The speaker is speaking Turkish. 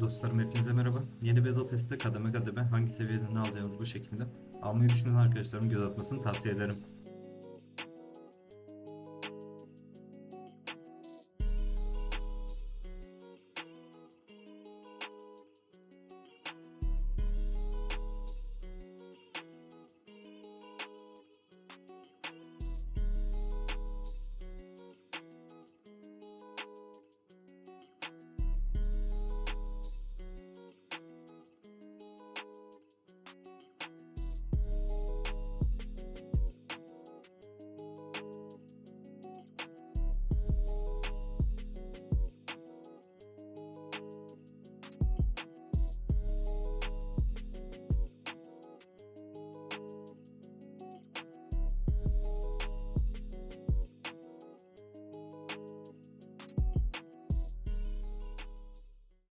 Dostlarım hepinize merhaba. Yeni Battle Pass'te kademe kademe hangi seviyede ne alacağımız bu şekilde. Almayı düşünen arkadaşlarım göz atmasını tavsiye ederim.